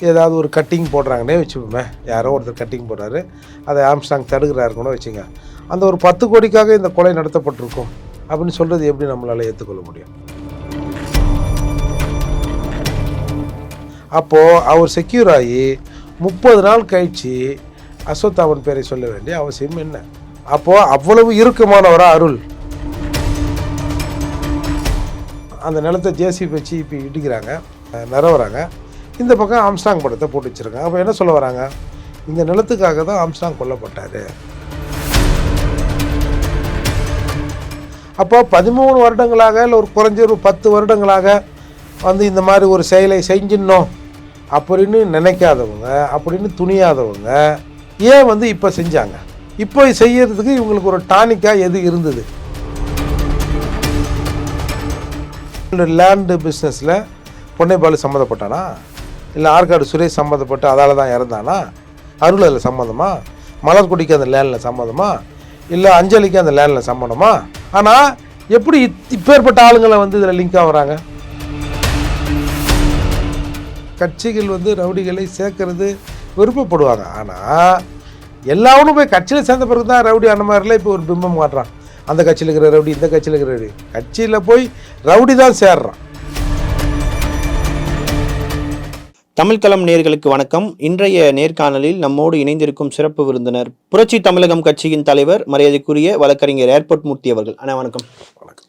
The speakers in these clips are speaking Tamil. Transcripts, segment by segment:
ஏதாவது ஒரு கட்டிங் போடுறாங்கன்னே வச்சுப்போமே யாரோ ஒருத்தர் கட்டிங் போடுறாரு. அதை ஆம்ஸ்டாங் தடுக்கிறாரு வச்சுங்க. அந்த ஒரு பத்து கோடிக்காக இந்த கொலை நடத்தப்பட்டிருக்கும். அப்படின்னு சொல்கிறது எப்படி நம்மளால் ஏற்றுக்கொள்ள முடியும்? அப்போது அவர் செக்யூர் ஆகி முப்பது நாள் கழிச்சு அவன் பேரை சொல்ல வேண்டிய அவசியம் என்ன? அப்போது அவ்வளவு இறுக்கமானவரா அருள். அந்த நிலத்தை ஜேசி வச்சு இப்போ இடிக்கிறாங்க நிறவுறாங்க இந்த பக்கம் ஆம்ஸ்டாங் படத்தை போட்டு வச்சுருக்காங்க. அப்போ என்ன சொல்ல வராங்க? இந்த நிலத்துக்காக தான் ஆம்ஸ்டாங் கொல்லப்பட்டார். அப்போ பதிமூணு வருடங்களாக இல்லை ஒரு குறைஞ்ச ஒரு பத்து வருடங்களாக வந்து இந்த மாதிரி ஒரு செயலை செஞ்சிடணும் அப்படின்னு நினைக்காதவங்க அப்படின்னு துணியாதவங்க ஏன் வந்து இப்போ செஞ்சாங்க? இப்போ செய்யறதுக்கு இவங்களுக்கு ஒரு டானிக்காக எது இருந்தது? லேண்டு பிஸ்னஸில் பொன்னைப்பாலு சம்மந்தப்பட்டானா? இல்லை ஆற்காடு சுரேஷ் சம்மந்தப்பட்டு அதால் தான் இறந்தானா? அருள் அதில் சம்மந்தமா மலர்குடிக்கு அந்த லேனில் சம்மந்தமா இல்லை அஞ்சலிக்கு அந்த லேனில் சம்மந்தமா ஆனால் எப்படி இப்பேற்பட்ட ஆளுங்களை வந்து இதில் லிங்க் ஆகுறாங்க கட்சிகள் வந்து ரவுடிகளை சேர்க்கறது விருப்பப்படுவாங்க. ஆனால் எல்லாவனும் போய் கட்சியில் சேர்ந்த பிறகு தான் ரவுடி அந்த மாதிரிலாம் இப்போ ஒரு பிம்பம் காட்டுறான். அந்த கட்சியில் இருக்கிற ரவுடி இந்த கட்சியில் இருக்கிற ரவுடி. கட்சியில் போய் ரவுடி தான் சேர்றான். தமிழ்களம் நேர்களுக்கு வணக்கம். இன்றைய நேர்காணலில் நம்மோடு இணைந்திருக்கும் சிறப்பு விருந்தினர் புரட்சி தமிழகம் கட்சியின் தலைவர் மரியாதைக்குரிய வழக்கறிஞர் ஏர்போர்ட் மூர்த்தி அவர்கள். அண்ணா வணக்கம். வணக்கம்.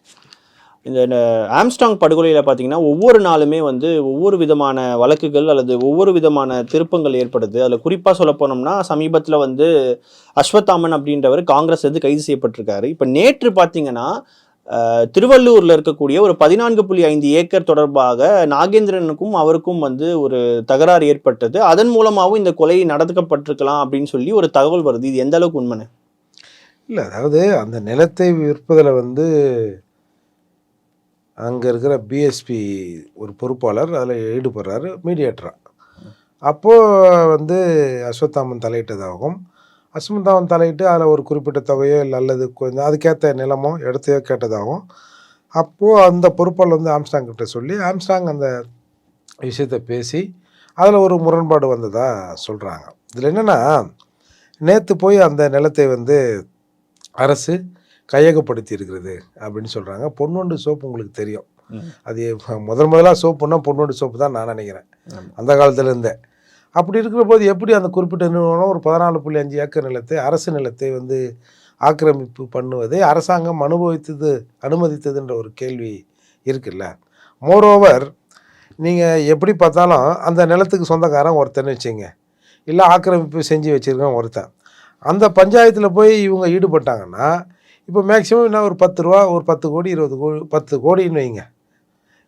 இந்த ஆம்ஸ்டாங் படுகொலையில் பார்த்தீங்கன்னா ஒவ்வொரு நாளுமே வந்து ஒவ்வொரு விதமான வழக்குகள் அல்லது ஒவ்வொரு விதமான திருப்பங்கள் ஏற்படுது. அதில் குறிப்பாக சொல்ல போனோம்னா சமீபத்தில் வந்து அஸ்வத்தாமன் அப்படின்றவர் காங்கிரஸ் வந்து கைது செய்யப்பட்டிருக்காரு. இப்போ நேற்று பார்த்தீங்கன்னா திருவள்ளூரில் இருக்கக்கூடிய ஒரு பதினான்கு புள்ளி ஐந்து ஏக்கர் தொடர்பாக நாகேந்திரனுக்கும் அவருக்கும் வந்து ஒரு தகராறு ஏற்பட்டது. அதன் மூலமாகவும் இந்த கொலை நடத்தப்பட்டிருக்கலாம் அப்படின்னு சொல்லி ஒரு தகவல் வருது. இது எந்த அளவுக்கு உண்மைன்னு? இல்லை அதாவது அந்த நிலத்தை விற்பதில் வந்து அங்கே இருக்கிற பிஎஸ்பி ஒரு பொறுப்பாளர் அதில் ஈடுபடுறாரு மீடியேட்டராக அப்போது வந்து அஸ்வத்தாமன் தலையிட்டதாகவும் அஸ்வத்தாமன் தலையிட்டு அதில் ஒரு குறிப்பிட்ட தொகையோ இல்லை அல்லது கொஞ்சம் அதுக்கேற்ற நிலமோ இடத்தையோ கேட்டதாகவும் அப்போது அந்த பொறுப்பாளர் வந்து ஆம்ஸ்டாங் கிட்ட சொல்லி ஆம்ஸ்டாங் அந்த விஷயத்தை பேசி அதில் ஒரு முரண்பாடு வந்ததாக சொல்கிறாங்க இதில் என்னென்னா நேற்று போய் அந்த நிலத்தை வந்து அரசு கையகப்படுத்தி இருக்கிறது அப்படின்னு சொல்கிறாங்க பொன்வண்டு சோப்பு உங்களுக்கு தெரியும். அது முதல் முதலாக சோப்புன்னா பொன்வண்டு சோப்பு தான் நான் நினைக்கிறேன். அந்த காலத்துல இருந்தே. அப்படி இருக்கிற போது எப்படி அந்த குறிப்பிட்ட நிறுவனம் ஒரு பதினாலு புள்ளி அஞ்சு ஏக்கர் நிலத்தை அரசு நிலத்தை வந்து ஆக்கிரமிப்பு பண்ணுவதை அரசாங்கம் அனுபவித்தது அனுமதித்ததுன்ற ஒரு கேள்வி இருக்குல்ல. மோரோவர் நீங்கள் எப்படி பார்த்தாலும் அந்த நிலத்துக்கு சொந்தக்காரன் ஒருத்தன் வச்சுங்க இல்லை ஆக்கிரமிப்பு செஞ்சு வச்சுருக்கான் ஒருத்தன். அந்த பஞ்சாயத்தில் போய் இவங்க ஈடுபட்டாங்கன்னா இப்போ மேக்ஸிமம் என்ன ஒரு பத்து ரூபா ஒரு பத்து கோடி இருபது கோடி பத்து கோடின்னு வைங்க.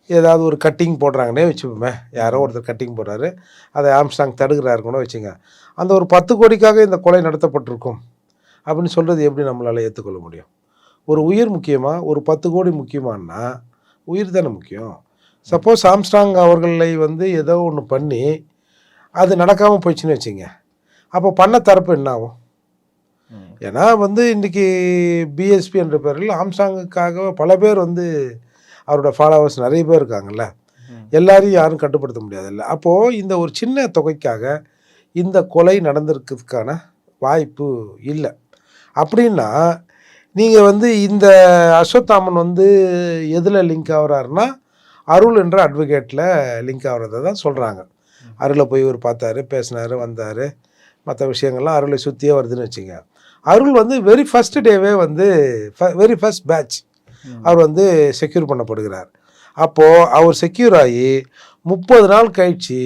ஏதாவது ஒரு கட்டிங் போடுறாங்கன்னே வச்சுப்போமே யாரோ ஒருத்தர் கட்டிங் போடுறாரு. அதை ஆம்ஸ்டாங் தடுக்கிறாரு கூட வச்சுங்க. அந்த ஒரு பத்து கோடிக்காக இந்த கொலை நடத்தப்பட்டிருக்கும். அப்படின்னு சொல்கிறது எப்படி நம்மளால் ஏற்றுக்கொள்ள முடியும்? ஒரு உயிர் முக்கியமா? ஒரு பத்து கோடி முக்கியமானா உயிர் தானே முக்கியம். சப்போஸ் ஆம்ஸ்டாங் அவர்களை வந்து ஏதோ ஒன்று பண்ணி அது நடக்காமல் போயிடுச்சுன்னு வச்சுங்க. அப்போ பண்ண தரப்பு என்ன ஆகும்? ஏன்னா வந்து இன்றைக்கி பிஎஸ்பி என்ற பேரில் ஆம்ஸ்டாங்குக்காக பல பேர் வந்து அவரோட ஃபாலோவர்ஸ் நிறைய பேர் இருக்காங்கல்ல. எல்லாரையும் யாரும் கட்டுப்படுத்த முடியாதுல்ல. அப்போது இந்த ஒரு சின்ன தொகைக்காக இந்த கொலை நடந்திருக்கிறதுக்கான வாய்ப்பு இல்லை. அப்படின்னா நீங்கள் வந்து இந்த அஸ்வத்தாமன் வந்து எதில் லிங்க் ஆகுறாருன்னா அருள் என்ற அட்வொகேட்டில் லிங்க் ஆகுறத தான் சொல்கிறாங்க அருளை போய் இவர் பார்த்தாரு பேசினாரு வந்தார். மற்ற விஷயங்கள்லாம் அருளை சுற்றியே வருதுன்னு வச்சுங்க அருள் வந்து வெரி ஃபஸ்ட் டேவே வந்து வெரி ஃபஸ்ட் பேட்ச் அவர் வந்து செக்யூர் பண்ணப்படுகிறார். அப்போது அவர் செக்யூர் ஆகி முப்பது நாள் கழிச்சு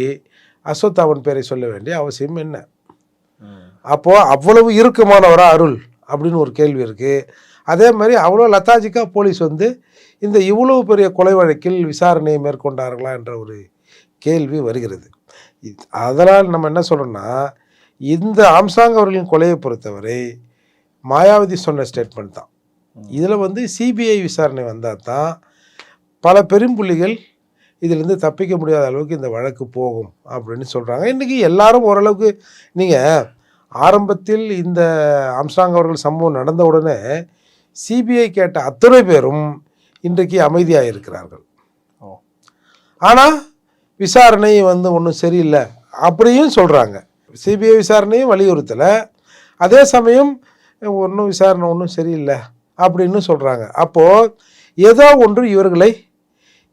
அஸ்வத்தாமன் பேரை சொல்ல வேண்டிய அவசியம் என்ன? அப்போது அவ்வளவு இறுக்கமானவரா அருள் அப்படின்னு ஒரு கேள்வி இருக்குது அதே மாதிரி அவ்வளோ லத்தாஜிக்காக போலீஸ் வந்து இந்த இவ்வளவு பெரிய கொலை வழக்கில் விசாரணையை மேற்கொண்டார்களா என்ற ஒரு கேள்வி வருகிறது. அதனால் நம்ம என்ன சொல்கிறோம்னா இந்த ஆம்சாங் அவர்களின் கொலையை பொறுத்தவரை மாயாவதி சொன்ன ஸ்டேட்மெண்ட் தான். இதில் வந்து சிபிஐ விசாரணை வந்தால் தான் பல பெரும்புள்ளிகள் இதிலிருந்து தப்பிக்க முடியாத அளவுக்கு இந்த வழக்கு போகும் அப்படின்னு சொல்கிறாங்க. இன்றைக்கி எல்லாரும் ஓரளவுக்கு நீங்கள் ஆரம்பத்தில் இந்த ஆம்ஸ்டாங் அவர்கள் சம்பவம் நடந்த உடனே சிபிஐ கேட்ட அத்தனை பேரும் இன்றைக்கு அமைதியாக இருக்கிறார்கள். ஓ. ஆனால் விசாரணை வந்து ஒன்றும் சரியில்லை அப்படியும் சொல்கிறாங்க. சிபிஐ விசாரணையும் வலியுறுத்தலை. அதே சமயம் ஒன்றும் விசாரணை ஒன்றும் சரியில்லை. அப்படின்னு சொல்கிறாங்க அப்போது ஏதோ ஒன்று இவர்களை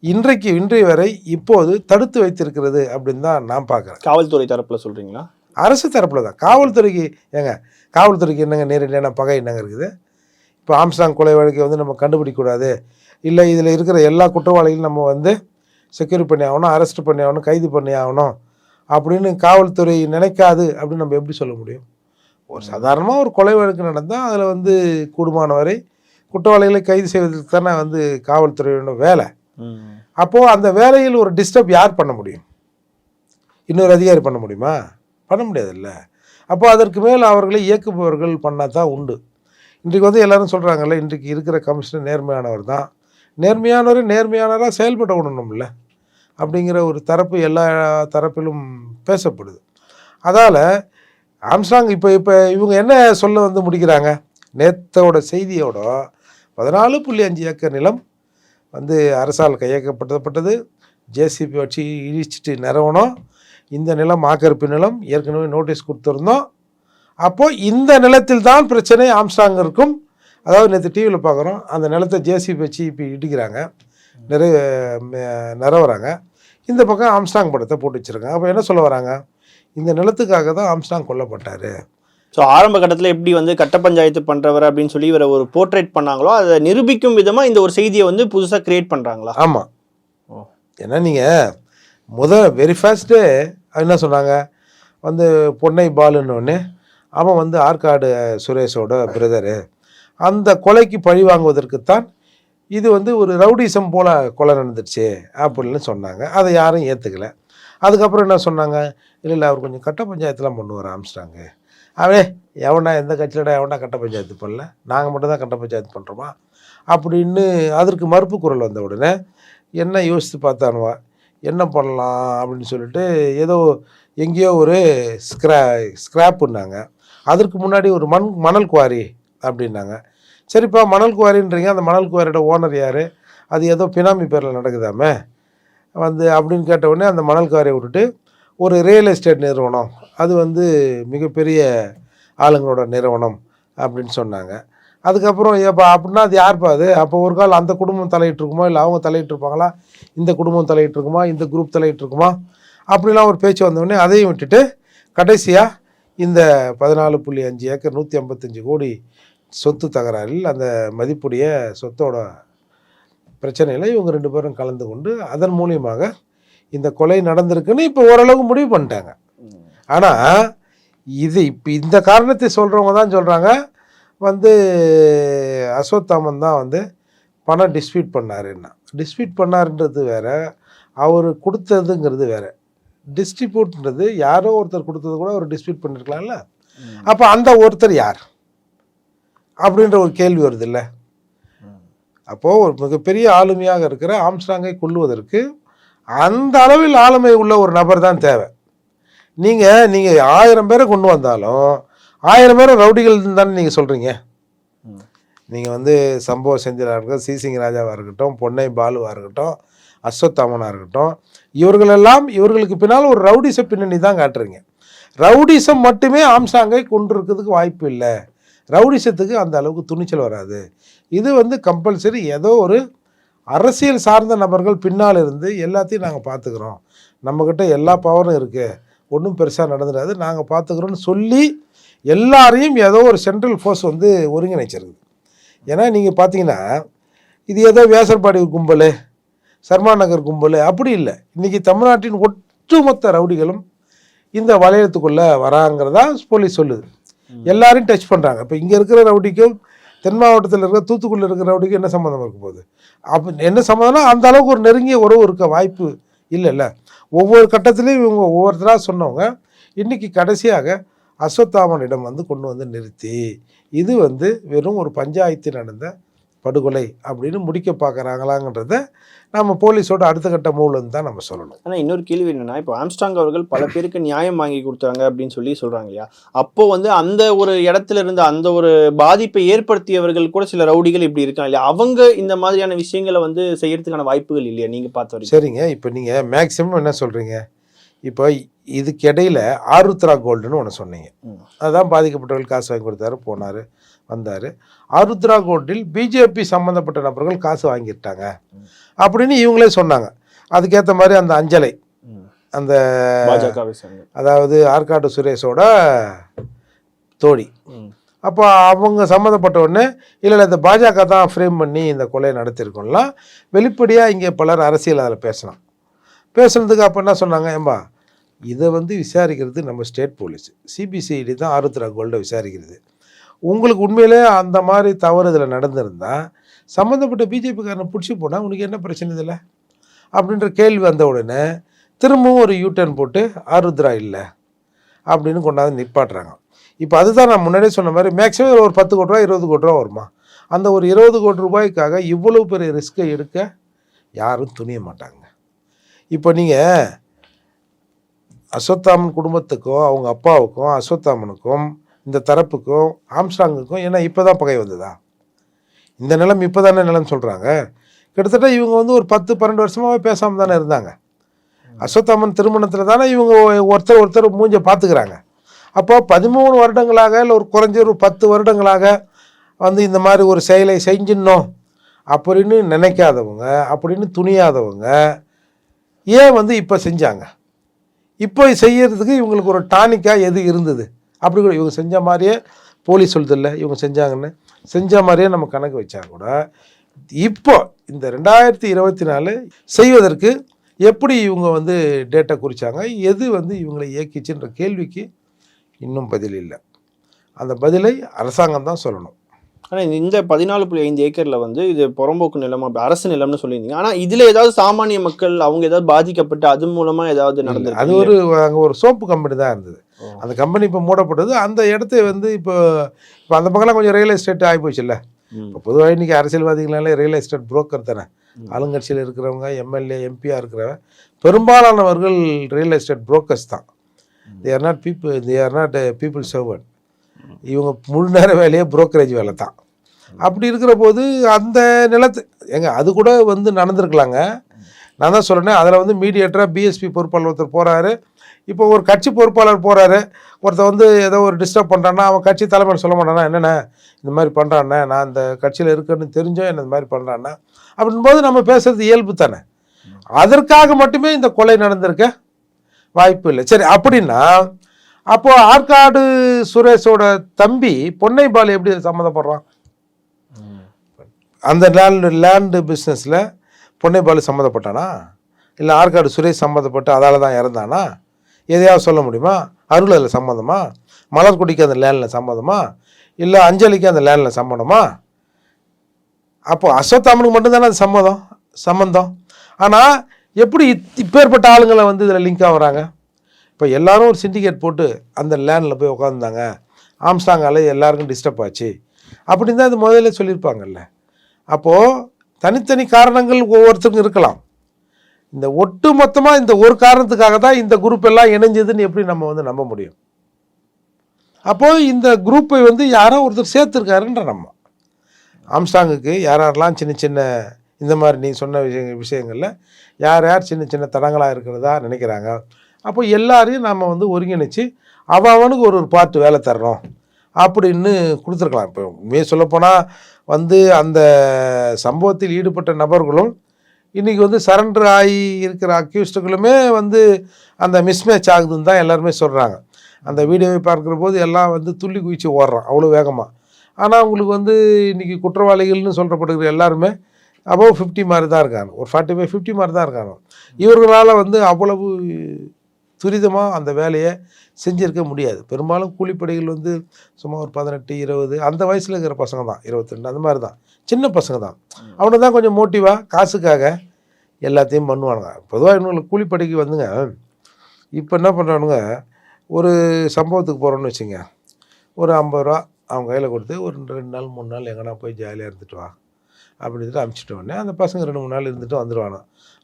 இன்றைக்கு இன்றைய வரை இப்போது தடுத்து வைத்திருக்கிறது அப்படின்னு தான் நான் பார்க்குறேன். காவல்துறை தரப்புல சொல்றீங்களா? அரசு தரப்பில் தான். காவல்துறைக்கு ஏங்க காவல்துறைக்கு என்னங்க நேரடியான பகை என்னங்க இருக்குது? இப்போ ஆம்ஸ்டாங் கொலை வழக்கை வந்து நம்ம கண்டுபிடிக்கக்கூடாது. இல்லை இதில் இருக்கிற எல்லா குற்றவாளிகளும் நம்ம வந்து செக்யூர் பண்ணி ஆகணும் அரெஸ்ட் பண்ணி ஆகணும் கைது பண்ணி ஆகணும் அப்படின்னு காவல்துறை நினைக்காது அப்படின்னு நம்ம எப்படி சொல்ல முடியும்? ஒரு சாதாரணமாக ஒரு கொலை வழக்கு நடந்தால் அதில் வந்து கூடுமான வரை குற்றவாளிகளை கைது செய்வதற்கு தானே வந்து காவல்துறையோட வேலை. அப்போது அந்த வேலையில் ஒரு டிஸ்டர்ப் யார் பண்ண முடியும்? இன்னொரு அதிகாரி பண்ண முடியுமா? பண்ண முடியாதுல்ல. அப்போ அதற்கு மேல் அவர்களை இயக்குபவர்கள் பண்ணால் தான் உண்டு. இன்றைக்கு வந்து எல்லாரும் சொல்கிறாங்கல்ல இன்றைக்கு இருக்கிற கமிஷனர் நேர்மையானவர் தான். நேர்மையானவர் நேர்மையானவராக செயல்பட விடணும்ல அப்படிங்கிற ஒரு தரப்பு எல்லா தரப்பிலும் பேசப்படுது. அதால் ஆம்ஸ்டாங் இப்போ இப்போ இவங்க என்ன சொல்ல வந்து முடிக்கிறாங்க? நேத்தோட செய்தியோட பதினாலு புள்ளி அஞ்சு ஏக்கர் நிலம் வந்து அரசால் கையகப்படுத்தப்பட்டது. ஜேசிபி வச்சு இடிச்சிட்டு நிறுவனம். இந்த நிலம் ஆக்கிரமிப்பு நிலம். ஏற்கனவே நோட்டீஸ் கொடுத்துருந்தோம். அப்போது இந்த நிலத்தில் தான் பிரச்சனை ஆம்ஸ்டாங் இருக்கும் அதாவது நேற்று டிவியில் பார்க்குறோம். அந்த நிலத்தை ஜேசிபி வச்சு இப்போ இடிக்கிறாங்க. நிறைய நிறவுறாங்க. இந்த பக்கம் ஆம்ஸ்டாங் படத்தை போட்டு வச்சுருக்காங்க. அப்போ என்ன சொல்ல வராங்க? இந்த நிலத்துக்காக தான் ஆம்ஸ்டாங் கொல்லப்பட்டார். ஸோ ஆரம்ப கட்டத்தில் எப்படி வந்து கட்ட பஞ்சாயத்து பண்றவர் அப்படின்னு சொல்லி இவரை ஒரு போர்ட்ரேட் பண்ணாங்களோ அதை நிரூபிக்கும் விதமா இந்த ஒரு செய்தியை வந்து புதுசா கிரியேட் பண்றாங்களா? ஆமாம் ஓ. ஏன்னா நீங்கள் முத வெரி ஃபர்ஸ்ட்டு என்ன சொன்னாங்க? வந்து பொன்னை பாலுன்னு. அவன் வந்து ஆற்காடு சுரேஷோட பிரதரு அந்த கொலைக்கு பழி வாங்குவதற்குத்தான் இது வந்து ஒரு ரவுடிசம் போல் கொலை நடந்துடுச்சு அப்படின்னு சொன்னாங்க. அதை யாரும் ஏற்றுக்கல அதுக்கப்புறம் என்ன சொன்னாங்க? இல்லை இல்லை அவர் கொஞ்சம் கட்ட பஞ்சாயத்துலாம் பண்ணுவார் ஆரம்பிச்சிட்டாங்க. அவரே எவனா எந்த கட்சியிலடா எவனா கட்ட பஞ்சாயத்து பண்ணல. நாங்கள் மட்டும் தான் கட்ட பஞ்சாயத்து பண்ணுறோமா அப்படின்னு அதற்கு மறுப்பு குரல் வந்த உடனே என்ன யோசித்து பார்த்தானுவா? என்ன பண்ணலாம் அப்படின்னு சொல்லிட்டு ஏதோ எங்கேயோ ஒரு ஸ்க்ரா ஸ்க்ராப்புன்னாங்க அதற்கு முன்னாடி ஒரு மண் மணல் குவாரி அப்படின்னாங்க. சரிப்பா மணல் குவாரின்றீங்க. அந்த மணல் குவாரியோட ஓனர் யார்? அது ஏதோ பினாமி பேரில் நடக்குதாமே? வந்து அப்படின்னு கேட்ட உடனே அந்த மணல் குவாரியை விட்டுட்டு ஒரு ரியல் எஸ்டேட் நிறுவனம். அது வந்து மிகப்பெரிய ஆளுங்களோட நிறுவனம் அப்படின்னு சொன்னாங்க. அதுக்கப்புறம் எப்போ அப்படின்னா அது யார்ப்பா அது? அப்போ ஒரு கால் அந்த குடும்பம் தலையிட்டு இருக்குமா இல்லை அவங்க தலையிட்டு இருப்பாங்களா இந்த குடும்பம் தலையிட்டுருக்குமா? இந்த குரூப் தலையிட்டுருக்குமா? அப்படிலாம் ஒரு பேச்சு வந்தோடனே அதையும் விட்டுட்டு கடைசியாக இந்த பதினாலு புள்ளி அஞ்சு ஏக்கர் நூற்றி ஐம்பத்தஞ்சு கோடி சொத்து தகராறில் அந்த மதிப்புடைய சொத்தோட பிரச்சனையில் இவங்க ரெண்டு பேரும் கலந்து கொண்டு அதன் மூலியமாக இந்த கொலை நடந்திருக்குன்னு இப்போ ஓரளவு முடிவு பண்ணிட்டாங்க. ஆனால் இது இப்போ இந்த காரணத்தை சொல்கிறவங்க தான் சொல்கிறாங்க வந்து அசோத்தாமன் தான் வந்து பணம் டிஸ்பியூட் பண்ணாருன்னா. டிஸ்பியூட் பண்ணாருன்றது வேற அவர் கொடுத்ததுங்கிறது வேற. டிஸ்ட்ரிபியூட்ன்றது யாரோ ஒருத்தர் கொடுத்தது கூட அவர் டிஸ்பியூட் பண்ணியிருக்கலாம்ல அப்போ அந்த ஒருத்தர் யார்? அப்படின்ற ஒரு கேள்வி வருது இல்லை அப்போது ஒரு மிகப்பெரிய ஆளுமையாக இருக்கிற ஆம்ஸ்டாங்கை கொள்ளுவதற்கு அந்த அளவில் ஆளுமை உள்ள ஒரு நபர் தான் தேவை. நீங்கள் நீங்கள் ஆயிரம் பேரை கொண்டு வந்தாலும் ஆயிரம் பேரை ரவுடிகள் தானே நீங்கள் சொல்கிறீங்க. நீங்கள் வந்து சம்பவ செந்திலாக இருக்கட்டும் சிசிங் ராஜாவாக இருக்கட்டும் பொன்னை பாலுவாக இருக்கட்டும் அஸ்வத்தாமனாக இருக்கட்டும் இவர்களெல்லாம் இவர்களுக்கு பின்னால் ஒரு ரவுடிச பின்னணி தான் காட்டுறீங்க. ரவுடிசம் மட்டுமே ஆம்சாங்கை கொண்டிருக்கிறதுக்கு வாய்ப்பு இல்லை. ரவுடிசத்துக்கு அந்த அளவுக்கு துணிச்சல் வராது. இது வந்து கம்பல்சரி ஏதோ ஒரு அரசியல் சார்ந்த நபர்கள் பின்னால் இருந்து எல்லாத்தையும் நாங்கள் பார்த்துக்குறோம் நம்மக்கிட்ட எல்லா பவரும் இருக்குது ஒன்றும் பெருசாக நடந்துடாது. நாங்கள் பார்த்துக்குறோன்னு சொல்லி எல்லாரையும் ஏதோ ஒரு சென்ட்ரல் ஃபோர்ஸ் வந்து ஒருங்கிணைச்சிருக்குது ஏன்னா நீங்கள் பார்த்தீங்கன்னா இது ஏதோ வியாசர்பாடி கும்பல் சர்மா நகர் கும்பல் அப்படி இல்லை. இன்றைக்கி தமிழ்நாட்டின் ஒட்டுமொத்த ரவுடிகளும் இந்த வளையத்துக்குள்ளே வராங்கிறதா போலீஸ் சொல்லுது. எல்லாரையும் டச் பண்ணுறாங்க இப்போ இங்கே இருக்கிற ரவுடிக்கும் தென் மாவட்டத்தில் இருக்கிற தூத்துக்குடியில் இருக்கிறவருக்கு என்ன சம்மந்தம் இருக்க போகுது? அப்போ என்ன சம்மந்தம்னா அந்த அளவுக்கு ஒரு நெருங்கிய உறவு இருக்க வாய்ப்பு இல்லைல்ல. ஒவ்வொரு கட்டத்திலையும் இவங்க ஒவ்வொருத்தராக சொன்னவங்க இன்றைக்கி கடைசியாக அஸ்வத்தாமனிடம் வந்து கொண்டு வந்து நிறுத்தி. இது வந்து வெறும் ஒரு பஞ்சாயத்து நடந்த படுகொலை அப்படின்னு முடிக்க பார்க்குறாங்களாங்கிறத நம்ம போலீஸோட அடுத்த கட்ட மூலன்னு தான் நம்ம சொல்லணும். ஆனா இன்னொரு கேள்வி என்னன்னா இப்போ ஆம்ஸ்டாங் அவர்கள் பல பேருக்கு நியாயம் வாங்கி கொடுத்தாங்க அப்படின்னு சொல்லி சொல்றாங்க இல்லையா? அப்போ வந்து அந்த ஒரு இடத்துல இருந்து அந்த ஒரு பாதிப்பை ஏற்படுத்தியவர்கள் கூட சில ரவுடிகள் இப்படி இருக்காங்க இல்லையா? அவங்க இந்த மாதிரியான விஷயங்களை வந்து செய்யறதுக்கான வாய்ப்புகள் இல்லையா? நீங்க பார்த்த வரைக்கும். சரிங்க. இப்போ நீங்கள் மேக்ஸிமம் என்ன சொல்கிறீங்க இப்போ இதுக்கு இடையில ஆருத்ரா கோல்டுன்னு ஒன்று சொன்னீங்க. ம். அதான் பாதிக்கப்பட்டவர்கள் காசு வாங்கி கொடுத்தாரு போனார். வந்தார். ஆருத்ரா கோல்டில் பிஜேபி சம்மந்தப்பட்ட நபர்கள் காசு வாங்கிட்டாங்க. அப்படின்னு இவங்களே சொன்னாங்க. அதுக்கேற்ற மாதிரி அந்த அஞ்சலை. அந்த அதாவது ஆற்காடு சுரேஷோட தோழி. அப்போ அவங்க சம்மந்தப்பட்ட உடனே இல்லை இல்லை இந்த பாஜக தான் ஃப்ரேம் பண்ணி இந்த கொலையை நடத்திருக்கோம்லாம். வெளிப்படையாக இங்கே பலர் அரசியல் அதில் பேசலாம். பேசுனதுக்கு அப்போ என்ன சொன்னாங்க? ஏம்பா இதை வந்து விசாரிக்கிறது நம்ம ஸ்டேட் போலீஸ். சிபிசிஐடி தான் ஆருத்ரா கோல்டை விசாரிக்கிறது. உங்களுக்கு உண்மையிலே அந்த மாதிரி தவறு இதில் நடந்திருந்தா சம்மந்தப்பட்ட பிஜேபிக்காரனை பிடிச்சி போனால் உனக்கு என்ன பிரச்சனை இதில்? அப்படின்ற கேள்வி வந்த உடனே திரும்பவும் ஒரு யூட்டர்ன் போட்டு ஆருத்ரா இல்லை அப்படின்னு கொண்டாந்து நிப்பாட்டுறாங்க. இப்போ அதுதான் நான் முன்னாடியே சொன்ன மாதிரி மேக்ஸிமம் ஒரு பத்து கோடி ரூபா இருபது கோடி ரூபா வருமா? அந்த ஒரு இருபது கோடி ரூபாய்க்காக இவ்வளவு பெரிய ரிஸ்க்கை எடுக்க யாரும் துணிய மாட்டாங்க. இப்போ நீங்கள் அஸ்வத்தாமன் குடும்பத்துக்கும் அவங்க அப்பாவுக்கும் அஸ்வத்தாமனுக்கும் இந்த தரப்புக்கும் ஆம்ஸ்டாங்குக்கும் ஏன்னா இப்போ தான் பகை வந்ததா? இந்த நிலம் இப்போ தானே நிலம் சொல்கிறாங்க கிட்டத்தட்ட இவங்க வந்து ஒரு பத்து பன்னெண்டு வருஷமாகவே பேசாமல் தானே இருந்தாங்க. அஸ்வத்தாமன் திருமணத்தில் தானே இவங்க ஒருத்தர் ஒருத்தர் மூஞ்ச பார்த்துக்கிறாங்க அப்போ பதிமூணு வருடங்களாக இல்லை ஒரு குறைஞ்ச ஒரு பத்து வருடங்களாக வந்து இந்த மாதிரி ஒரு செயலை செஞ்சிடணும் அப்படின்னு நினைக்காதவங்க அப்படின்னு துணியாதவங்க ஏன் வந்து இப்போ செஞ்சாங்க? இப்போ செய்யறதுக்கு இவங்களுக்கு ஒரு டானிக்காக எது இருந்தது? அப்படி கூட இவங்க செஞ்ச மாதிரியே போலீஸ் சொல்லுதில்ல இவங்க செஞ்சாங்கன்னு. செஞ்ச மாதிரியே நம்ம கணக்கு வச்சா கூட இப்போ இந்த ரெண்டாயிரத்தி இருபத்தி நாலு செய்வதற்கு எப்படி இவங்க வந்து டேட்டா குறித்தாங்க எது வந்து இவங்களை இயக்கிச்சுன்ற கேள்விக்கு இன்னும் பதில் இல்லை. அந்த பதிலை அரசாங்கம் தான் சொல்லணும். ஆனா இந்த- பதினாலு புள்ளி ஐந்து ஏக்கர்ல வந்து இது புறம்போக்கு நிலம் அப்படி அரசு நிலம்னு சொல்லியிருந்தீங்க. ஆனா இதுல ஏதாவது சாமானிய மக்கள் அவங்க ஏதாவது பாதிக்கப்பட்டு அது மூலமா ஏதாவது அது நடந்திருக்கு ஒரு அங்கே ஒரு சோப்பு கம்பெனி தான் இருந்தது. அந்த கம்பெனி இப்போ மூடப்பட்டது. அந்த இடத்த வந்து இப்போ இப்போ அந்த பக்கம்லாம் கொஞ்சம் ரியல் எஸ்டேட் ஆகி போச்சுல்ல. இப்போ பொதுவாக இன்றைக்கி அரசியல்வாதிகளாலே ரியல் எஸ்டேட் புரோக்கர் தானே. ஆளுங்கட்சியில் இருக்கிறவங்க எம்எல்ஏ எம்பியாக இருக்கிறவங்க பெரும்பாலானவர்கள் ரியல் எஸ்டேட் புரோக்கர்ஸ் தான். They are not people they are not people servant இவங்க முழு நேர வேலையே புரோக்கரேஜ் வேலை தான் அப்படி இருக்கிற போது அந்த நிலத்து ஏங்க அது கூட வந்து நடந்திருக்கலாங்க. நான் தான் சொல்கிறேன் அதில் வந்து மீடியேட்டராக பிஎஸ்பி பொறுப்பாளர் ஒருத்தர் போகிறாரு இப்போ ஒரு கட்சி பொறுப்பாளர் போகிறாரு ஒருத்தர் வந்து ஏதோ ஒரு டிஸ்டர்ப் பண்ணுறான்னா அவன் கட்சி தலைமையில் சொல்ல மாட்டானா என்னண்ணே இந்த மாதிரி பண்ணுறாண்ணே நான் அந்த கட்சியில் இருக்கேன்னு தெரிஞ்சோம் என்ன இந்த மாதிரி பண்ணுறாண்ணே அப்படின்போது நம்ம பேசுறது இயல்பு தானே. அதற்காக மட்டுமே இந்த கொலை நடந்திருக்க வாய்ப்பு இல்லை. சரி அப்படின்னா அப்போ ஆற்காடு சுரேஷோட தம்பி பொன்னை எப்படி சம்மந்தப்படுறான்? அந்த லேண்டு லேண்டு பிஸ்னஸில் பொன்னைபால் சம்மந்தப்பட்டானா? இல்லை ஆற்காடு சுரேஷ் சம்மந்தப்பட்டு அதால் தான் இறந்தானா? எதையாவது சொல்ல முடியுமா? அருள் அதில் சம்மந்தமா? மலர்குடிக்கு அந்த லேண்டில் சம்மந்தமா? இல்லை அஞ்சலிக்கு அந்த லேண்டில் சம்மந்தமா? அப்போ அஸ்வத்தாமனுக்கு மட்டும்தானே அது சம்மதம் சம்மந்தம் ஆனால் எப்படி இப்பேற்பட்ட ஆளுங்களை வந்து இதில் லிங்க் ஆகுறாங்க இப்போ எல்லாரும் ஒரு சிண்டிகேட் போட்டு அந்த லேண்டில் போய் உட்காந்துருந்தாங்க ஆம்ஸ்டாங்கால எல்லாருக்கும் டிஸ்டர்ப் ஆச்சு. அப்படின்னு தான் அது முதல்ல சொல்லியிருப்பாங்கல்ல. அப்போது தனித்தனி காரணங்கள் ஒவ்வொருத்தருக்கும் இருக்கலாம். இந்த ஒட்டு மொத்தமாக இந்த ஒரு காரணத்துக்காக தான் இந்த குரூப் எல்லாம் இணைஞ்சதுன்னு எப்படி நம்ம வந்து நம்ப முடியும்? அப்போது இந்த குரூப்பை வந்து யாரோ ஒருத்தர் சேர்த்துருக்காருன்ற நம்ம. ஆம்ஸ்டாங்குக்கு யார் யாரெல்லாம் சின்ன சின்ன இந்த மாதிரி நீ சொன்ன விஷய விஷயங்களில் யார் யார் சின்ன சின்ன தடங்களாக இருக்கிறதா நினைக்கிறாங்க? அப்போ எல்லாரையும் நம்ம வந்து ஒருங்கிணைச்சு அவன் அவனுக்கு ஒரு ஒரு பார்ட்டு வேலை தர்றோம் அப்படின்னு கொடுத்துருக்கலாம். இப்போ உண்மையை சொல்லப்போனால் வந்து அந்த சம்பவத்தில் ஈடுபட்ட நபர்களும் இன்றைக்கி வந்து சரண்டர் ஆகி இருக்கிற அக்யூஸ்டுகளுமே வந்து அந்த மிஸ்மேட்ச் ஆகுதுன்னு தான் எல்லாருமே சொல்கிறாங்க அந்த வீடியோவை பார்க்குற போது எல்லாம் வந்து துள்ளி குதிச்சு ஓடுறான் அவ்வளோ வேகமாக ஆனால் உங்களுக்கு வந்து இன்றைக்கி குற்றவாளிகள்னு சொல்கிறப்படுகிற எல்லாருமே அபவ் ஃபிஃப்டி மாதிரி தான் இருக்காங்க. ஒரு ஃபார்ட்டி ஃபைவ் ஃபிஃப்டி மாதிரி தான் இருக்காங்க. இவர்களால் வந்து அவ்வளவு துரிதமாக அந்த வேலையை செஞ்சிருக்க முடியாது. பெரும்பாலும் கூலிப்படைகள் வந்து சும்மா ஒரு பதினெட்டு இருபது அந்த வயசில் இருக்கிற பசங்க தான். இருபத்திரெண்டு அந்த மாதிரி தான். சின்ன பசங்க தான். அவனை தான் கொஞ்சம் மோட்டிவாக காசுக்காக எல்லாத்தையும் பண்ணுவானுங்க. பொதுவாக இவங்களுக்கு கூலிப்படைக்கு வந்துங்க இப்போ என்ன பண்ணுறானுங்க ஒரு சம்பவத்துக்கு போகிறோன்னு வச்சுங்க. ஒரு ஐம்பது ரூபா அவங்க கையில் கொடுத்து ஒரு ரெண்டு நாள் மூணு நாள் எங்கன்னா போய் ஜாலியாக இருந்துட்டு வா. அப்படின்னு அனுப்பிச்சிட்ட உடனே அந்த பசங்க ரெண்டு மூணு நாள் இருந்துட்டு வந்துடுவானோ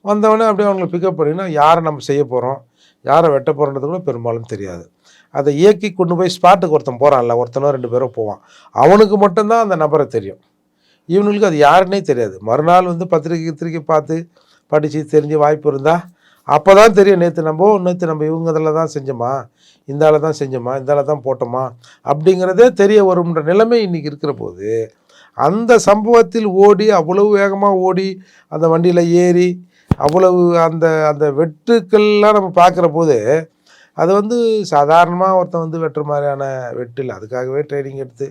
வந்தவொடனே அப்படியே அவங்களை பிக்கப் பண்ணினா யாரை நம்ம செய்ய போகிறோம் யாரை வெட்ட போகிறோன்றது கூட பெரும்பாலும் தெரியாது. அதை இயக்கி கொண்டு போய் ஸ்பாட்டுக்கு ஒருத்தன் போகிறான்ல ஒருத்தனோ ரெண்டு பேரோ போவான். அவனுக்கு மட்டும்தான் அந்த நபரை தெரியும். இவனுக்கு அது யாருன்னே தெரியாது. மறுநாள் வந்து பத்திரிக்கை கித்திரிக்கை பார்த்து படித்து தெரிஞ்ச வாய்ப்பு இருந்தால் அப்போ தான் தெரியும் நேற்று நம்ம நேற்று நம்ம இவங்க இதில் தான் செஞ்சோமா இந்த ஆளை தான் செஞ்சோமா இந்த ஆளை தான் போட்டோமா அப்படிங்கிறதே தெரிய வரும்ன்ற நிலைமை இன்றைக்கி இருக்கிற போது அந்த சம்பவத்தில் ஓடி அவ்வளவு வேகமாக ஓடி அந்த வண்டியில் ஏறி அவ்வளவு அந்த அந்த வெட்டுக்கள்லாம் நம்ம பார்க்குற போது அது வந்து சாதாரணமாக ஒருத்தன் வந்து வெட்டுற மாதிரியான வெட்டு இல்லை. அதுக்காகவே ட்ரைனிங் எடுத்து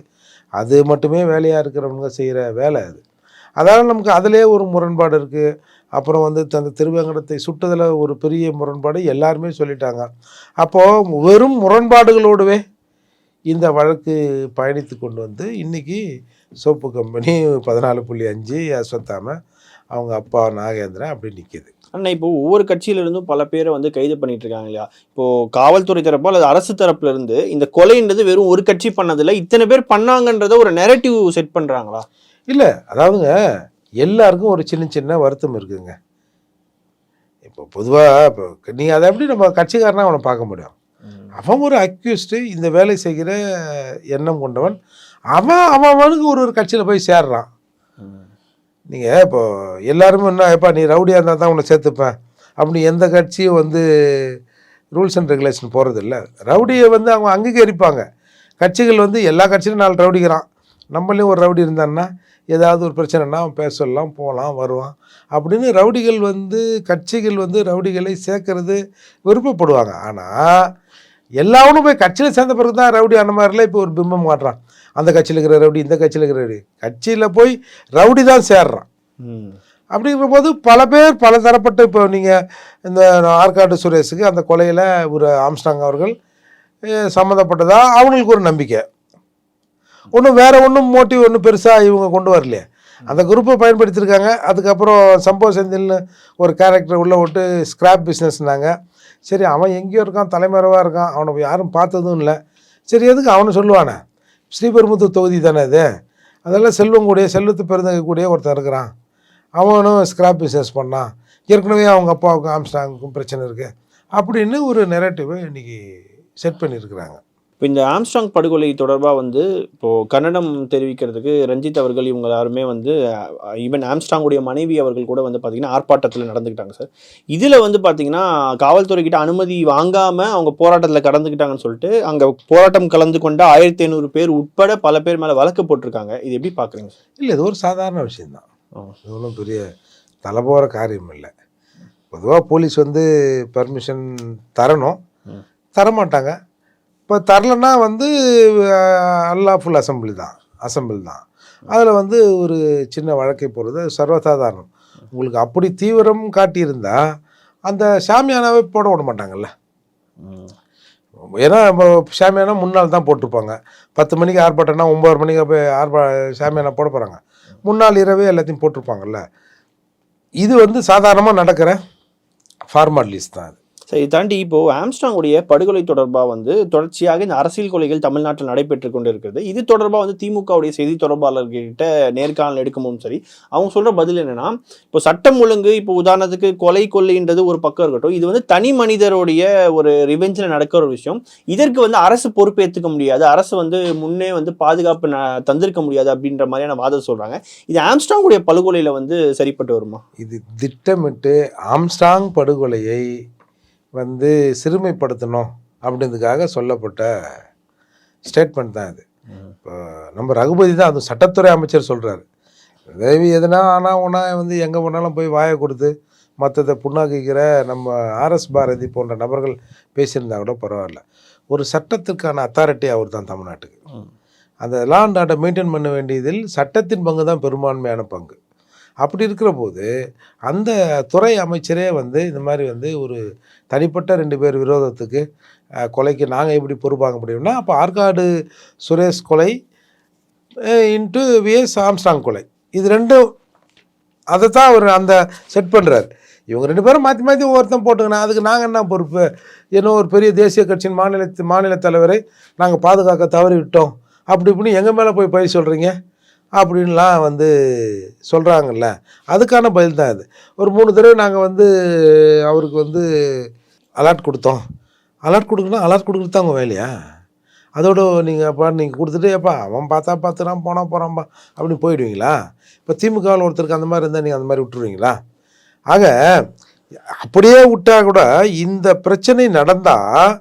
அது மட்டுமே வேலையாக இருக்கிறவங்க செய்கிற வேலை அது. அதனால் நமக்கு அதிலே ஒரு முரண்பாடு இருக்குது அப்புறம் வந்து அந்த திருவேங்கடத்தை சுட்டதில் ஒரு பெரிய முரண்பாடு எல்லாருமே சொல்லிட்டாங்க. அப்போது வெறும் முரண்பாடுகளோடவே இந்த வழக்கு பயணித்து கொண்டு வந்து இன்றைக்கி சோப்பு கம்பெனி பதினாலு புள்ளி அஞ்சு அஸ்வத்தாம அவங்க அப்பா நாகேந்திரன் அப்படி நிற்கிது ஆனால் இப்போ ஒவ்வொரு கட்சியில இருந்தும் பல பேரை வந்து கைது பண்ணிட்டு இருக்காங்க இல்லையா? இப்போ காவல்துறை தரப்போ அல்லது அரசு தரப்புல இருந்து இந்த கொலைன்றது வெறும் ஒரு கட்சி பண்ணதில்ல இத்தனை பேர் பண்ணாங்கன்றத ஒரு நெரட்டிவ் செட் பண்றாங்களா? இல்லை அதாவதுங்க எல்லாருக்கும் ஒரு சின்ன சின்ன வருத்தம் இருக்குதுங்க. இப்போ பொதுவாக இப்போ நீங்கள் அதை எப்படி நம்ம கட்சிக்காரனா அவனை பார்க்க முடியும்? அவன் ஒரு அக்யூஸ்டு இந்த வேலை செய்கிற எண்ணம் கொண்டவன். அவன் அவன் அவனுக்கு ஒரு ஒரு கட்சியில் போய் சேர்றான். நீங்கள் இப்போ எல்லாருமே என்ன எப்பா நீ ரவுடியாக இருந்தால் தான் உன்னை சேர்த்துப்பேன். அப்படி எந்த கட்சியும் வந்து ரூல்ஸ் அண்ட் ரெகுலேஷன் போகிறது இல்லை ரவுடியை வந்து அவங்க அங்கீகரிப்பாங்க. கட்சிகள் வந்து எல்லா கட்சியிலும் நாலு ரவுடிக்கிறான். நம்மளையும் ஒரு ரவுடி இருந்தான்னா ஏதாவது ஒரு பிரச்சனைனா அவன் பேச சொல்லலாம் போகலாம் வருவான் அப்படின்னு ரவுடிகள் வந்து கட்சிகள் வந்து ரவுடிகளை சேர்க்கறது விருப்பப்படுவாங்க. ஆனால் எல்லாவனும் போய் கட்சியில் சேர்ந்த பிறகு தான் ரவுடி அந்த மாதிரிலாம் இப்போ ஒரு பிம்பம் காட்டுறான். அந்த கட்சியில் இருக்கிற ரவுடி இந்த கட்சியில் இருக்கிற ரவுடி. கட்சியில் போய் ரவுடி தான் சேர்றான். அப்படிங்கிற போது பல பேர் பல தரப்பட்ட இப்போ நீங்கள் இந்த ஆற்காடு சுரேஷுக்கு அந்த கொலையில் ஒரு ஆம்ஸ்டாங் அவர்கள் சம்மந்தப்பட்டதா? அவங்களுக்கு ஒரு நம்பிக்கை. ஒன்றும் வேற ஒன்றும் மோட்டிவ் ஒன்றும் பெருசாக இவங்க கொண்டு வரலையே. அந்த குரூப்பை பயன்படுத்தியிருக்காங்க. அதுக்கப்புறம் சம்பவ செந்தில்னு ஒரு கேரக்டர் உள்ளே விட்டு ஸ்கிராப் பிஸ்னஸ்னாங்க சரி அவன் எங்கேயோ இருக்கான் தலைமறைவாக இருக்கான் அவனை யாரும் பார்த்ததும் இல்லை. சரி எதுக்கு அவனை சொல்லுவானே? ஸ்ரீபெரும்புத்தூர் தொகுதி தானே இது? அதெல்லாம் செல்வம் கூடிய செல்வத்து பெருந்தகை கூடிய ஒருத்தன் இருக்கிறான். அவனும் ஸ்கிராப் பிஸ்னஸ் பண்ணான். ஏற்கனவே அவங்க அப்பாவுக்கும் ஆம்ஸ்டாங்குக்கும் பிரச்சனை இருக்குது அப்படின்னு ஒரு நெரட்டிவை இன்றைக்கி செட் பண்ணியிருக்கிறாங்க. இப்போ இந்த ஆம்ஸ்ட்ராங் படுகொலை தொடர்பாக வந்து இப்போ கன்னடம் தெரிவிக்கிறதுக்கு ரஞ்சித் அவர்கள் இவங்க எல்லாருமே வந்து ஈவன் ஆம்ஸ்ட்ராங்குடைய மனைவி அவர்கள் கூட வந்து பார்த்தீங்கன்னா ஆர்ப்பாட்டத்தில் நடந்துக்கிட்டாங்க சார். இதில் வந்து பார்த்தீங்கன்னா காவல்துறை கிட்ட அனுமதி வாங்காமல் அவங்க போராட்டத்தில் கடந்துக்கிட்டாங்கன்னு சொல்லிட்டு அங்கே போராட்டம் கலந்து கொண்ட ஆயிரத்தி ஐநூறு பேர் உட்பட பல பேர் மேலே வழக்கு போட்டிருக்காங்க. இது எப்படி பார்க்குறீங்க சார்? இல்லை இது ஒரு சாதாரண விஷயந்தான் ஒன்றும் பெரிய தலை போகிற காரியம் இல்லை. பொதுவாக போலீஸ் வந்து பர்மிஷன் தரணும். தரமாட்டாங்க. இப்போ தரலன்னா வந்து அல்லாஃபுல் அசம்பிளி தான். அசம்பிள் தான். அதில் வந்து ஒரு சின்ன வழக்கை போடுறது சர்வசாதாரணம். உங்களுக்கு அப்படி தீவிரம் காட்டியிருந்தா அந்த சாமியானாவே போட விட மாட்டாங்கல்ல. ஏன்னா இப்போ சாமியானா முன்னாள் தான் போட்டிருப்பாங்க. பத்து மணிக்கு ஆர்ப்பாட்டம்னா ஒம்பது மணிக்கு போய் ஆர்ப்பா சாமியானா போட போகிறாங்க முன்னாள் இரவே எல்லாத்தையும் போட்டிருப்பாங்கல்ல. இது வந்து சாதாரணமாக நடக்கிற ஃபார்மாலிட்டிஸ் தான் அது. சரி தாண்டி இப்போது ஆம்ஸ்டாங்குடைய படுகொலை தொடர்பாக வந்து தொடர்ச்சியாக இந்த அரசியல் கொலைகள் தமிழ்நாட்டில் நடைபெற்று கொண்டு இருக்கிறது இது தொடர்பாக வந்து திமுகவுடைய செய்தி தொடர்பாளர்கிட்ட நேர்காணல் எடுக்கும்போதும் சரி அவங்க சொல்கிற பதில் என்னென்னா இப்போ சட்டம் ஒழுங்கு இப்போ உதாரணத்துக்கு கொலை கொள்ளைன்றது ஒரு பக்கம் இருக்கட்டும் இது வந்து தனி மனிதருடைய ஒரு ரிவெஞ்சில் நடக்கிற ஒரு விஷயம். இதற்கு வந்து அரசு பொறுப்பேற்றுக்க முடியாது. அரசு வந்து முன்னே வந்து பாதுகாப்பு ந- தந்திருக்க முடியாது அப்படின்ற மாதிரியான வாதம் சொல்கிறாங்க இது ஆம்ஸ்டாங்குடைய படுகொலையில் வந்து சரிப்பட்டு வருமா? இது திட்டமிட்டு ஆம்ஸ்டாங் படுகொலையை வந்து சிறுமைப்படுத்தணும் அப்படின்றதுக்காக சொல்லப்பட்ட ஸ்டேட்மெண்ட் தான் இது. இப்போ நம்ம ரகுபதி தான் அது சட்டத்துறை அமைச்சர் சொல்கிறாரு தேவி எதுனா ஆனால் ஒன்றா வந்து எங்கே போனாலும் போய் வாயை கொடுத்து மற்றதை புண்ணாக்கிக்கிற நம்ம ஆர்எஸ் பாரதி போன்ற நபர்கள் பேசியிருந்தா கூட பரவாயில்ல. ஒரு சட்டத்திற்கான அத்தாரிட்டி அவர் தான் தமிழ்நாட்டுக்கு. அந்த லா அண்ட் ஆர்டர் மெயின்டைன் பண்ண வேண்டியதில் சட்டத்தின் பங்கு தான் பெரும்பான்மையான பங்கு. அப்படி இருக்கிற போது அந்த துறை அமைச்சரே வந்து இந்த மாதிரி வந்து ஒரு தனிப்பட்ட ரெண்டு பேர் விரோதத்துக்கு கொலைக்கு நாங்கள் எப்படி பொறுப்பாக முடியும்னா அப்போ ஆற்காடு சுரேஷ் கொலை இன்ட்டு விஎஸ் ஆம்ஸ்டாங் கொலை. இது ரெண்டும் அதை தான் அவர் அந்த செட் பண்ணுறாரு இவங்க ரெண்டு பேரும் மாற்றி மாற்றி ஒவ்வொருத்தன் போட்டுக்கணும் அதுக்கு நாங்கள் என்ன பொறுப்பு? ஏன்னோ ஒரு பெரிய தேசிய கட்சியின் மாநில மாநில தலைவரை நாங்கள் பாதுகாக்க தவறி விட்டோம் அப்படி இப்படின்னு எங்கள் மேலே போய் பயிர் சொல்கிறீங்க அப்படின்லாம் வந்து சொல்கிறாங்கல்ல அதுக்கான பதில் தான் இது. ஒரு மூணு தடவை நாங்கள் வந்து அவருக்கு வந்து அலர்ட் கொடுத்தோம். அலர்ட் கொடுக்கணும் அலர்ட் கொடுக்குறது தான் உங்கள் வேலையா? அதோட நீங்கள் அப்பா நீங்கள் கொடுத்துட்டு எப்பா அவன் பார்த்தா பார்த்துறான் போனால் போகிறான்பா அப்படின்னு போயிடுவீங்களா? இப்போ திமுகவில் ஒருத்தருக்கு அந்த மாதிரி இருந்தால் நீங்கள் அந்த மாதிரி விட்டுருவீங்களா? ஆக அப்படியே விட்டால் கூட இந்த பிரச்சனை நடந்தால்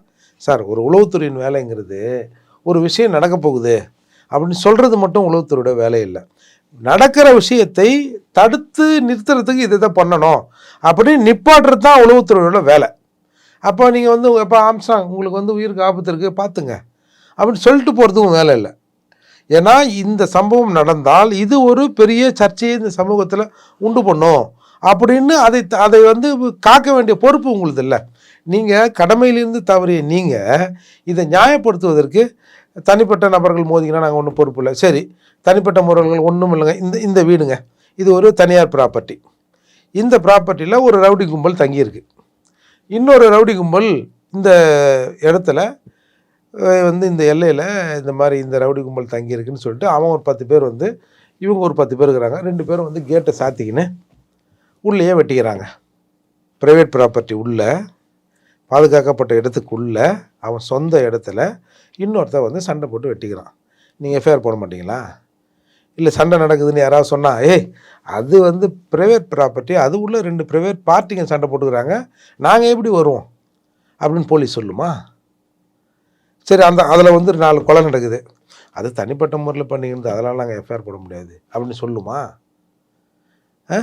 சார் ஒரு உளவுத்துறையின் வேலைங்கிறது ஒரு விஷயம் நடக்க போகுது. அப்படின்னு சொல்கிறது மட்டும் உளவுத்துறையோட வேலை இல்லை. நடக்கிற விஷயத்தை தடுத்து நிறுத்துறதுக்கு இதை தான் பண்ணணும். அப்படின்னு நிப்பாட்டுறது தான் உளவுத்துறையோட வேலை. அப்போ நீங்கள் வந்து எப்போ ஆம்சாங் உங்களுக்கு வந்து உயிருக்கு ஆபத்து இருக்குது பார்த்துங்க அப்படின்னு சொல்லிட்டு போகிறதுக்கும் வேலை இல்லை. ஏன்னா இந்த சம்பவம் நடந்தால் இது ஒரு பெரிய சர்ச்சையை இந்த சமூகத்தில் உண்டு பண்ணும். அப்படின்னு அதை அதை வந்து காக்க வேண்டிய பொறுப்பு உங்களுது இல்லை. நீங்கள் கடமையிலிருந்து தவறிய நீங்கள் இதை நியாயப்படுத்துவதற்கு தனிப்பட்ட நபர்கள் மோதிங்கன்னா நாங்கள் ஒன்றும் பொறுப்பு இல்லை. சரி தனிப்பட்ட முறைகள் ஒன்றும் இல்லைங்க. இந்த இந்த வீடுங்க. இது ஒரு தனியார் ப்ராப்பர்ட்டி இந்த ப்ராப்பர்ட்டியில் ஒரு ரவுடி கும்பல் தங்கியிருக்கு. இன்னொரு ரவுடி கும்பல் இந்த இடத்துல வந்து இந்த எல்லையில் இந்த மாதிரி இந்த ரவுடி கும்பல் தங்கியிருக்குன்னு சொல்லிட்டு அவன் ஒரு பத்து பேர் வந்து இவங்க ஒரு பத்து பேர் இருக்கிறாங்க. ரெண்டு பேரும் வந்து கேட்டை சாத்திக்கின்னு உள்ளேயே வெட்டிக்கிறாங்க. ப்ரைவேட் ப்ராப்பர்ட்டி உள்ளே பாதுகாக்கப்பட்ட இடத்துக்குள்ளே அவன் சொந்த இடத்துல இன்னொருத்தன் வந்து சண்டை போட்டு வெட்டிக்கிறான். நீங்கள் எஃப்ஐஆர் போட மாட்டீங்களா? இல்லை சண்டை நடக்குதுன்னு யாராவது சொன்னால் ஏய் அது வந்து ப்ரைவேட் ப்ராப்பர்ட்டி அது உள்ள ரெண்டு ப்ரைவேட் பார்ட்டிங்க சண்டை போட்டுக்கிறாங்க. நாங்கள் எப்படி வருவோம்? அப்படின்னு போலீஸ் சொல்லுமா? சரி அந்த அதில் வந்து நாலு கொலை நடக்குது. அது தனிப்பட்ட முறையில் பண்ணிக்கிறது அதெல்லாம் நாங்கள் எஃப்ஐஆர் போட முடியாது அப்படின்னு சொல்லுமா? ஆ?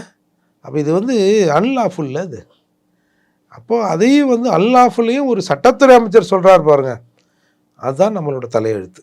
அப்போ இது வந்து அன்லாஃபுல்ல அது. அப்போது அதையும் வந்து அல்லாஃபுலேயும் ஒரு சட்டத்துறை அமைச்சர் சொல்கிறார் பாருங்க. அதுதான் நம்மளோட தலையெழுத்து.